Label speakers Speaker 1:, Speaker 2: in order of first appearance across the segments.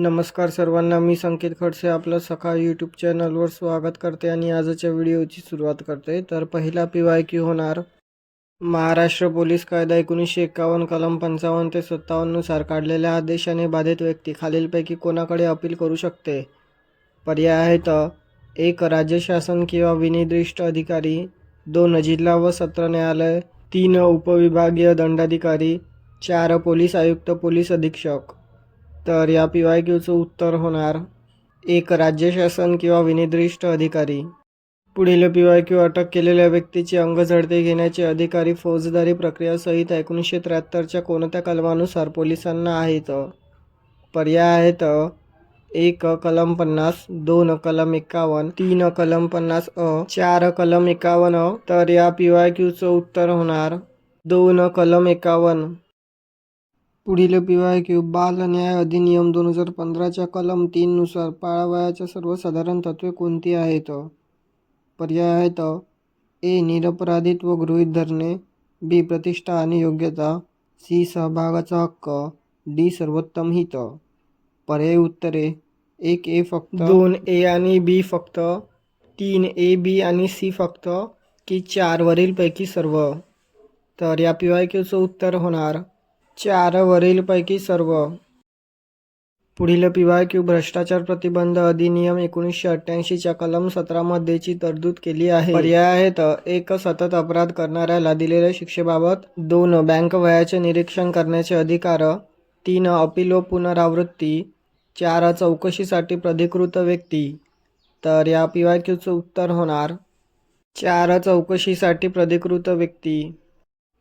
Speaker 1: नमस्कार सर्वांना मी संकेत खडसे आपलं सकाळ यूट्यूब चॅनलवर स्वागत करते आणि आजच्या व्हिडिओची सुरुवात करते. तर पहिला पी वाय क्यू होणार. महाराष्ट्र पोलीस कायदा एकोणीसशे एकावन्न कलम पंचावन्न ते सत्तावन्ननुसार काढलेल्या आदेशाने बाधित व्यक्ती खालीलपैकी कोणाकडे अपील करू शकते? पर्याय आहेत एक राज्य शासन किंवा विनिर्दिष्ट अधिकारी. दोन जिल्हा व सत्र न्यायालय. तीन उपविभागीय दंडाधिकारी. चार पोलीस आयुक्त पोलीस अधीक्षक. तर या पी वाय क्यूचं उत्तर होणार एक राज्य शासन किंवा विनिर्दिष्ट अधिकारी. पुढील पी वाय क्यू अटक केलेल्या व्यक्तीची अंगझडती घेण्याचे अधिकारी फौजदारी प्रक्रियासहित एकोणीसशे त्र्याहत्तरच्या कोणत्या कलमानुसार पोलिसांना आहेत? पर्याय आहेत एक कलम पन्नास दोन कलम एकावन्न तीन कलम पन्नास अ चार कलम एकावन्न. तर या पी वाय क्यूचं उत्तर होणार दोन कलम एकावन्न. पुढील पी वाय क्यू बाल न्याय अधिनियम दोन हजार पंधराच्या कलम तीननुसार पाळावयाच्या सर्वसाधारण तत्त्वे कोणती आहेत? पर्याय आहेत ए. निरपराधित्व गृहीत धरणे. बी. प्रतिष्ठा आणि योग्यता. सी. सहभागाचा हक्क. डी. सर्वोत्तम हित. पर्याय उत्तरे. एक ए फक्त. दोन ए आणि बी फक्त. तीन ए बी आणि सी फक्त की चार वरीलपैकी सर्व. तर या पी वाय क्यूचं उत्तर होणार चार वरीलपैकी सर्व. पुढील पी वाय क्यू भ्रष्टाचार प्रतिबंध अधिनियम एकोणीसशे अठ्ठ्याऐंशीच्या कलम सतरामध्येची तरतूद केली आहे. पर्याय आहेत एक सतत अपराध करणाऱ्याला दिलेल्या शिक्षेबाबत दोन बँक वयाचे निरीक्षण करण्याचे अधिकार तीन अपील व पुनरावृत्ती चार चौकशीसाठी प्राधिकृत व्यक्ती. तर या पी वाय क्यूचं उत्तर होणार चार चौकशीसाठी प्राधिकृत व्यक्ती.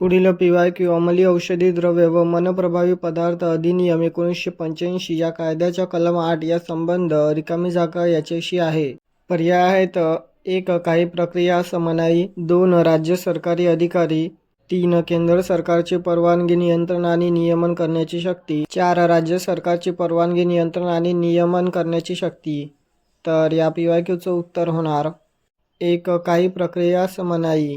Speaker 1: पुढील पीवाय क्यू अंमली औषधी द्रव्य व मनप्रभावी पदार्थ अधिनियम एकोणीसशे पंच्याऐंशी या कायद्याच्या कलम आठ या संबंध रिकामी जागा याच्याशी आहे. पर्याय आहेत. एक काही प्रक्रिया समनाई दोन राज्य सरकारी अधिकारी. तीन केंद्र सरकारची परवानगी नियंत्रण आणि नियमन करण्याची शक्ती. चार राज्य सरकारची परवानगी नियंत्रण आणि नियमन करण्याची शक्ती. तर या पीवाय क्यूचं उत्तर होणार. एक काही प्रक्रिया समनाई